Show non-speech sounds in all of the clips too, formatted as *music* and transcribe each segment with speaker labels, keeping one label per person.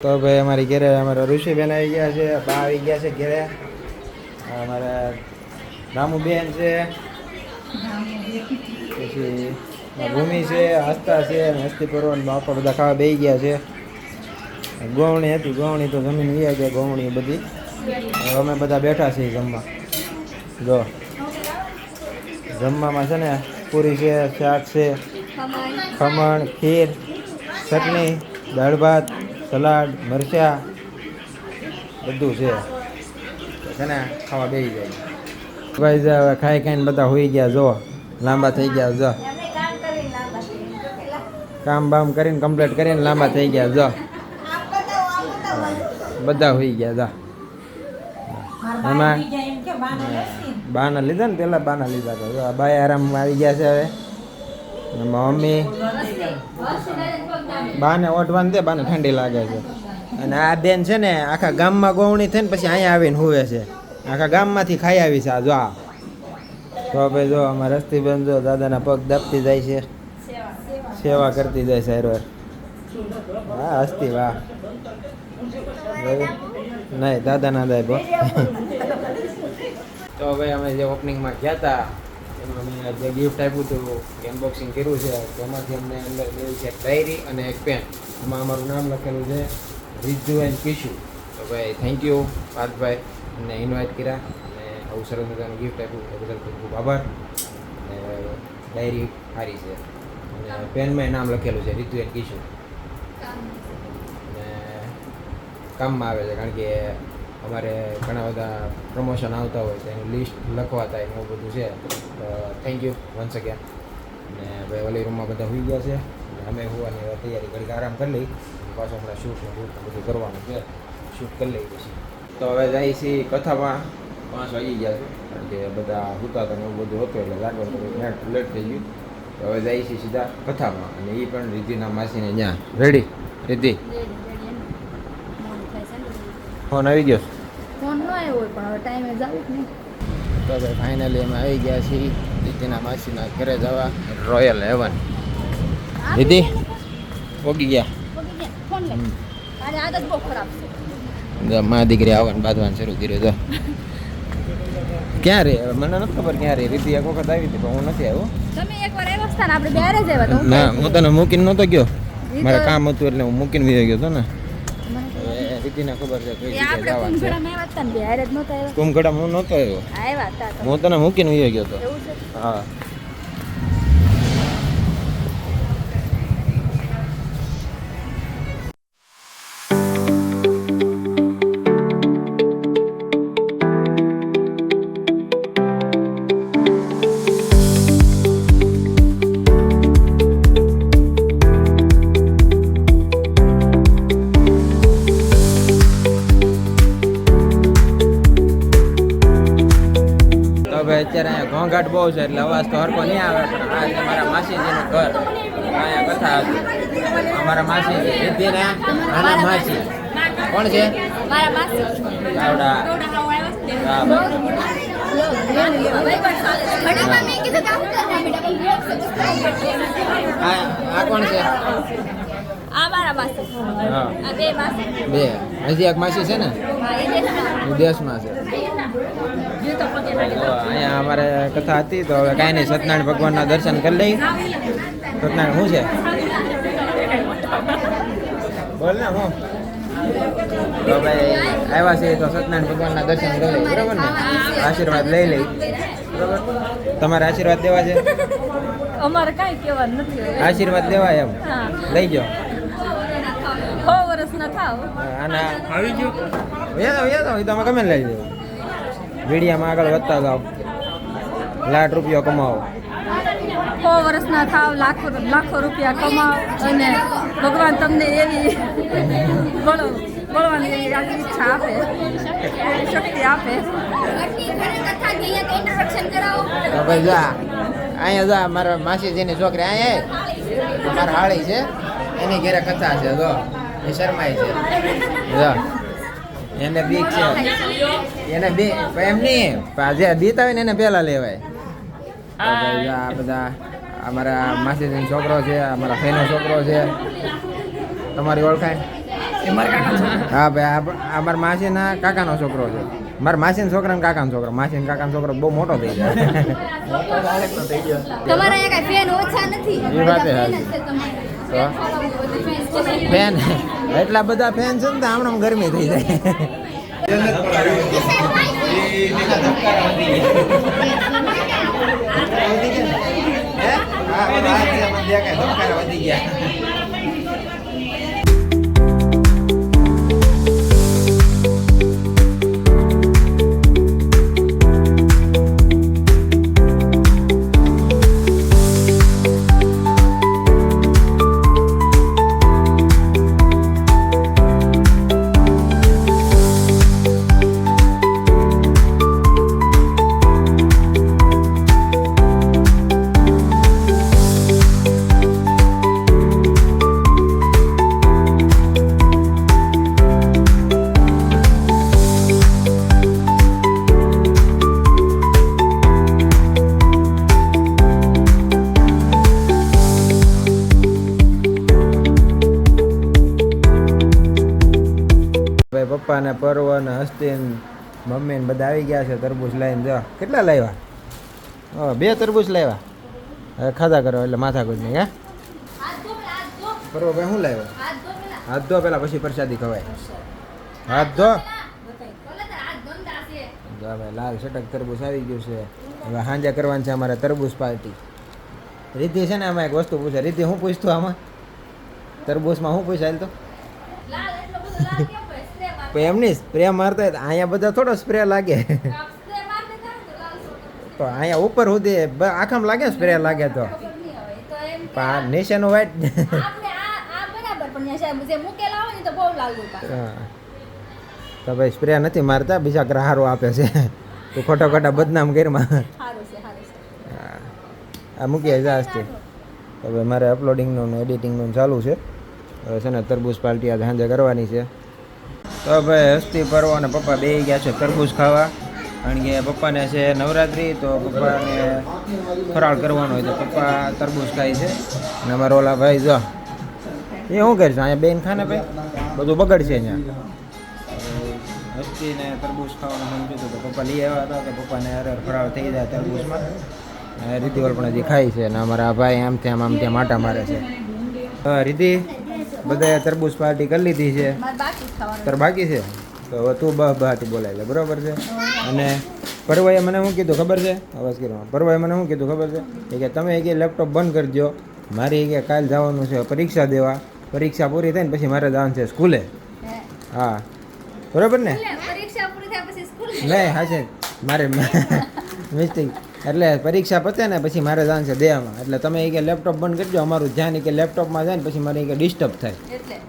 Speaker 1: તો ભાઈ અમારી ઘેરે અમારા ઋષિબેન આવી ગયા છે, બા આવી ગયા છે ઘરે. અમારા રામુબેન છે. પછી ભૂમિ છે હસ્તા છે, અને હસ્તી પરવન બાપા બધા ખાવા બેસી ગયા છે. ગોવણી હતી, ગોવણી તો જમીન વી ગયા ગોવણી બધી. અમે બધા બેઠા છીએ જમવા. જો, જમવામાં છે ને પૂરી છે, શાક છે, ખમણ, ખીર, ચટણી, દાળ ભાત સલાડ મરચાં બધું છે તો છે ને ખાવા બેસી જાય ભાઈ જે હવે ખાઈ ખાઈને બધા હોઈ ગયા જો લાંબા થઈ ગયા જો કામ બામ કરીને કમ્પ્લીટ કરીને લાંબા થઈ ગયા જો બધા હોઈ ગયા જા એમાં બાના લીધા ને પેલા બાના લીધા તો જો આ બાય આરામ આવી ગયા છે હવે અને મમ્મી બાને ઓઢવાનું દે, બાને ઠંડી લાગે છે. અને આ બેન છે ને, આખા ગામમાં ગોવણી થઈને પછી અહીંયા આવીને હુવે છે. આખા ગામમાંથી ખાઈ આવી છે આ, જો તો ભાઈ જો અમારા રસ્તી બેન જો દાદાના પગ દબતી જાય છે. સેવા કરતી જાય છે હેરવાર. હા હસ્તી, વાહ? નહીં દાદા ના દાય તો ભાઈ અમે જે ઓપનિંગમાં ગયા હતા એમાં જે ગિફ્ટ આપ્યું હતું અનબોક્સિંગ કર્યું છે તેમાંથી અમને અંદર મળ્યું છે ડાયરી અને એક પેન એમાં અમારું નામ લખેલું છે રીજુ એન્ડ કિશુ. તો ભાઈ થેન્ક યુ પાર્થભાઈ અને ઇન્વાઇટ કર્યા અને આવું સરસ મજાનું ગિફ્ટ આપ્યું. એ બદલ ખૂબ ખૂબ આભાર. અને ડાયરી સારી છે. અને પેનમાં નામ લખેલું છે રીતુ એન્ડ કિશુ. અને કામમાં આવે છે કારણ કે અમારે ઘણા બધા પ્રમોશન આવતા હોય તો એનું લિસ્ટ લખવા થાય ને એવું બધું છે. તો થેન્ક યુ વન્સ અગેન અને ભાઈ ઓલી રૂમમાં બધા હોઈ ગયા છે. અને અમે હોવાની હવે તૈયારી કરી આરામ કરી લઈ. પાછો હમણાં શૂટ ને બૂટ બધું કરવાનું છે. શૂટ કરી લઈ પછી. તો હવે જાય છે કથામાં. પાંચ વાગી ગયા છે. કારણ કે બધા હુતા હતા ને એવું બધું હતું એટલે લાગે થોડું લેટ થઈ ગયું. હવે જાય છે સીધા કથામાં. અને એ પણ રીતિના માસીને ત્યાં રેડી રીતિ ફોન આવી ગયો?
Speaker 2: ફોન ન આવ્યો હોય પણ હવે ટાઈમે જવું જ નહીં.
Speaker 1: તો ભાઈ ફાઇનલી અમે આવી ગયા છીએ. દીદીના માસીના ઘરે જવા. રોયલ હેવન દીદી? પોગી ગયા.
Speaker 2: ફોન લે.
Speaker 1: હમ.
Speaker 2: આદત બહુ ખરાબ છે.
Speaker 1: જો મા દીકરી આવવાનું બાંધવાનું શરૂ કર્યું તો ક્યાં રે મને નથી ખબર ક્યાં રે રીતિ એક વખત આવી હતી પણ હું નથી આવ્યો.
Speaker 2: તમે એકવાર આવ્યા હતા આપણે બેરે જ આવ્યા
Speaker 1: ના હું તને મૂકીને નહોતો ગયો. મારે કામ હતું એટલે હું મૂકીને ગયો હતો ને. હવે ખબર છે કઈ જગ્યાએ જવાનું છે. કુંભકડા હું નહોતો આવ્યો. હું તને મૂકીને વહી ગયો હતો
Speaker 2: એવું છે?
Speaker 1: હા. અત્યારે અહીંયા ઘોંઘાટ બહુ છે એટલે અવાજ તો હરકો નહીં આવે પણ આ છે મારા માસીજીનું ઘર. અહીંયા કથા હતી. અમારા માસી રીતિને નાના માસી. કોણ છે. આ કોણ છે?
Speaker 2: બે
Speaker 1: બે. હજી એક માસી છે ને?
Speaker 2: દેશમાં.
Speaker 1: છે. અહીંયા અમારે કથા હતી તો હવે કાંઈ નહીં સત્યનારાયણ ભગવાનના દર્શન કરી લઈ. સત્યનારાયણ શું છે? બોલ ને હું? તો ભાઈ આવ્યા છે તો સત્યનારાયણ ભગવાનના દર્શન કરી લઈ બરાબર ને? આશીર્વાદ લઈ લઈ. બરાબર? તમારે આશીર્વાદ દેવા છે?
Speaker 2: અમારે કાંઈ કહેવાનું નથી.
Speaker 1: આશીર્વાદ દેવાય એમ? લઈ જાઓ.
Speaker 2: છ વર્ષના થાવ
Speaker 1: આના આવી ગયો. વેદો વેદો એ તમે ગમે ને લઈ જાઓ. મીડિયામાં આગળ વધતા જાઓ. લાખ રૂપિયો કમાવો.
Speaker 2: સો વર્ષના થાવ લાખો લાખો રૂપિયા કમાવ અને ભગવાન તમને એવી બળો બળવાની એવી આ ઈચ્છા આપે શક્તિ આપે.
Speaker 1: ભાઈ જા. અહીંયા જા મારા માસીજીની છોકરી અહીંયા મારા હાળી છે. એની ઘેરે કથા છે જો. એ શરમાય છે જો એને બીક છે એને બી એમ નહીં પણ જે બીતા હોય ને એને પહેલા લેવાય તો ભાઈ જા આ બધા અમારા માસીજીનો છોકરો છે અમારા ફેનો છોકરો છે તમારી ઓળખાણ હા ભાઈ આ બ- આ મારા માસીના કાકાનો છોકરો છે મારા માસીના છોકરાના કાકાનો છોકરો માસીના કાકાનો છોકરો બહુ મોટો થઈ જાય
Speaker 2: તમારા અહીંયા કાંઈ ફેન ઓછા નથી
Speaker 1: એ વાત એ
Speaker 2: બધા
Speaker 1: હાચી.
Speaker 2: ફેન જ છે તમારે.
Speaker 1: ફેન એટલા બધા ફેન છે ને હમણાં ગરમી થઈ જાય ભાઈ પપ્પા ને પર્વ ને હસ્તી મમ્મી ને બધા આવી ગયા છે તરબૂચ લઈને. જો, કેટલા લાવ્યા? બે તરબૂચ લાવ્યા? હવે ખાધા કરો એટલે માથા કોઈ નહીં હે. પર્વ ભાઈ શું લાવ્યો?
Speaker 2: હાથ ધો પેલા.
Speaker 1: પછી પ્રસાદી ખવાય. હાથ ધો. ભાઈ લાલ સટક તરબૂચ આવી ગયું છે. હવે સાંજે કરવાની છે અમારે તરબૂચ પાર્ટી. રીતિ છે ને આમાં એક વસ્તુ પૂછે. રીતિ હું પૂછતો આમાં? તરબૂચમાં શું પૂછાય તો?
Speaker 2: લાલ નહીં? સ્પ્રે
Speaker 1: મારતા હોય અહીંયા બધા થોડો સ્પ્રે લાગે.
Speaker 2: તો
Speaker 1: અહીંયા ઉપર સુધી આખામ લાગે સ્પ્રે લાગે તો.
Speaker 2: ખબર વાઇટ તો એમ
Speaker 1: ભાઈ સ્પ્રે નથી મારતા, બીજા ગ્રાહરો આપે છે. તું ખોટા ખોટા બદનામ
Speaker 2: છે
Speaker 1: આ મૂકીએ જાસ્તી તો ભાઈ મારે અપલોડિંગનું એડિટિંગનું ચાલુ છે. હવે છે ને તરબૂચ પાર્ટી આજે સાંજે કરવાની છે. તો ભાઈ હસ્તી પર્વ અને પપ્પા બે ગયા છે તરબૂચ ખાવા. કારણ કે પપ્પાને છે નવરાત્રિ, તો પપ્પાને ફરાળ કરવાનો હોય તો પપ્પા તરબૂચ ખાય છે. અને અમારા ઓલા ભાઈ જો, એ શું કરશે અહીંયા બેન ખાને ભાઈ? બધું બગડશે અહીંયા. હસ્તીને તરબૂચ ખાવાનું મન કીધું તો પપ્પા લઈ આવ્યા હતા કે પપ્પાને અરે ફરાળ થઈ જાય તરબૂચમાં. રીતિવલ પણ હજી ખાય છે અને અમારા ભાઈ આમ ત્યાં આમ ત્યાં માટા મારે છે. રીતિ બધાએ તરબૂચ પાર્ટી કરી લીધી છે. તાર બાકી છે? તો હવે તું બહ બહાટી બોલાય લે બરાબર છે? અને પરવાએ મને શું કીધું ખબર છે? અવાજ કરવા પરવાએ મને શું કીધું ખબર છે? કે તમે કે લેપટોપ બંધ કરજો મારે કે કાલ જવાનું છે પરીક્ષા દેવા. પરીક્ષા પૂરી થાય ને પછી મારે જવાનું છે સ્કૂલે.
Speaker 2: હા.
Speaker 1: બરાબર ને? નહીં હા છે. મારે *laughs* મિસ્ટેક. એટલે પરીક્ષા પતે ને પછી મારે જવાનું છે દેવામાં. એટલે તમે એ કે લેપટોપ બંધ કરજો અમારું ધ્યાન કે લેપટોપમાં જાય ને પછી મારે કે ડિસ્ટર્બ થાય.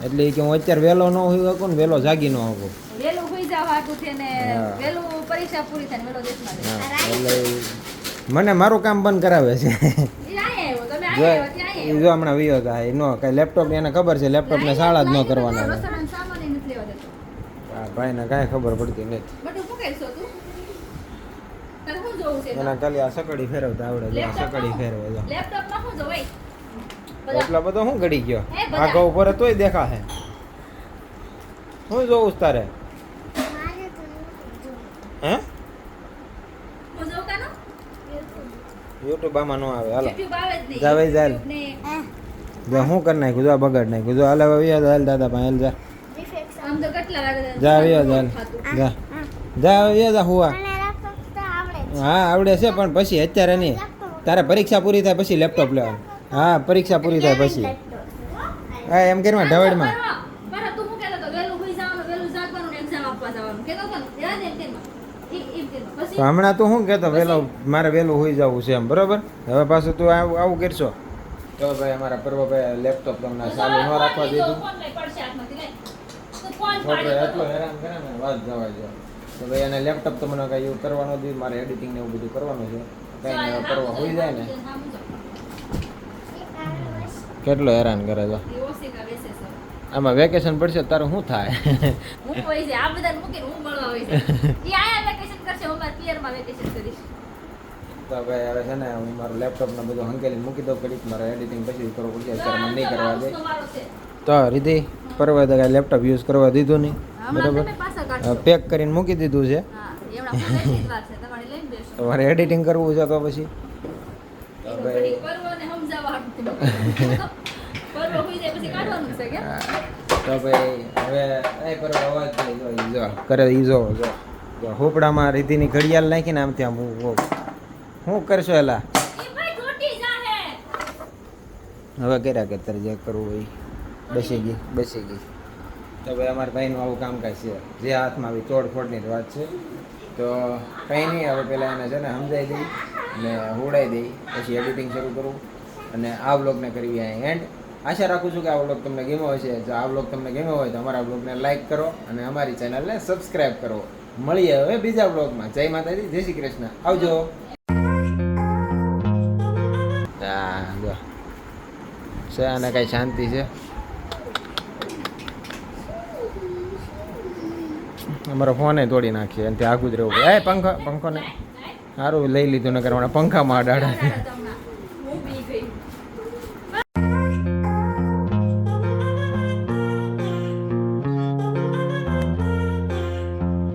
Speaker 2: એટલે.
Speaker 1: કે હું અત્યારે વહેલો ન હોય શકું ને વહેલો જાગી ન શકું
Speaker 2: વેલું હોઈ જાવ હાટું છે ને
Speaker 1: હા.
Speaker 2: વેલું પરીક્ષા પૂરી થાય ને વેલો દેશમાં જાય.
Speaker 1: હા, એટલે મને મારું કામ બંધ કરાવે છે. જો હમણાં વિયો હતા એ નો કઈ લેપટોપ એને ખબર છે લેપટોપને શાળા જ ન કરવાના ભાઈ ને કાંઈ ખબર પડતી નથી
Speaker 2: બધું શું કરશો તું તારે શું જોવું છે
Speaker 1: એના ખાલી આ સકડી ફેરવતા આવડે જો આ સકડી ફેરવે જો
Speaker 2: લેપટોપમાં શું જોવાય?
Speaker 1: એટલા બધો. શું ઘડી ગયો? આગળ ઉપર તોય દેખાશે. હે હું જોઉં તારે? હે?
Speaker 2: હું
Speaker 1: યુટ્યુબ આમાં ન આવે હાલો.
Speaker 2: YouTube આવે જ નહીં.
Speaker 1: જાવે જાલ. જો હું. કરી નાખ્યું જો બગડ નાખું નાખ્યું જો હાલ હવે હાલ દાદા પાસે હાલ જા.
Speaker 2: આમ તો કેટલા વાગે
Speaker 1: જા જા. જા વિયો જા હુવા હા આવડે છે પણ પછી અત્યારે નહીં. તારે પરીક્ષા પૂરી થાય પછી લેપટોપ લેવાનું. હા પરીક્ષા પૂરી થાય પછી. હા એમ કરીમાં ઢવડમાં હમણાં તું શું કહેતો? વહેલો મારે વહેલું હોઈ જવું છે એમ બરોબર? હવે પાછું તું આવું આવું કરશો. તો ભાઈ અમારા પર્વભાઈ લેપટોપ તમને ચાલુ ન રાખવા દીધું.
Speaker 2: પાડી
Speaker 1: હેરાન કરે ને વાત જવા જો તો ભાઈ એને લેપટોપ તો મને કાંઈ એવું કરવાનું નથી મારે એડિટિંગ ને એવું બધું કરવાનું છે. કાંઈ પરવા હોઈ જાય ને. કેટલો હેરાન કરે
Speaker 2: છે.
Speaker 1: આમાં વેકેશન પડશે તારે શું થાય?
Speaker 2: હું કોઈ છે આ બધાને મૂકીને હું મળવા હોય છે ઈ આયા વેકેશન કરશે હું મારા પિયરમાં વેકેશન કરીશ
Speaker 1: તો ભાઈ હવે છે ને હું મારું લેપટોપ ને બધું હંકેલી મૂકી દઉં ઘડીક મારે એડિટિંગ પછી કરવું પડશે અત્યારે મને નહીં કરવા દે. તો રીતિ પરવા લેપટોપ યુઝ કરવા દીધું નહીં. બરાબર. પેક કરીને મૂકી દીધું છે.
Speaker 2: તમારે
Speaker 1: એડિટિંગ કરવું છે તો પછી. *laughs* તો ભાઈ હવે કરે ઈ જો જો હોપડામાં રીતિની ઘડિયાળ નાખીને આમ ત્યાં હું હું શું કરશો એલા? હવે કર્યા કે તારે જે કરવું હોય. બેસી ગઈ બેસી ગઈ. તો ભાઈ અમારા ભાઈનું આવું કામકાજ છે. જે હાથમાં આવી તોડફોડની જ વાત છે. તો કંઈ નહીં, હવે પહેલાં એને છે ને સમજાવી દઈ ને હોડાઈ દઈ, પછી એડિટિંગ શરૂ કરું અને આ બ્લોગને કરવી અહીં એન્ડ આશા રાખું છું કે આ બ્લોગ તમને ગમ્યો હશે. જો આ બ્લોગ તમને ગમ્યો હોય તો અમારા બ્લોગને લાઈક કરો અને અમારી ચેનલને સબસ્ક્રાઈબ કરો. મળીએ હવે બીજા બ્લોગમાં જય માતાજી, જય શ્રી કૃષ્ણ. આવજો. છે આને કાંઈ શાંતિ છે? અમારો ફોને તોડી નાખીએ અને ત્યાં આગું જ રહેવું એ પંખો પંખો ને સારું લઈ લીધું ને કરવાના પંખામાં અડાડા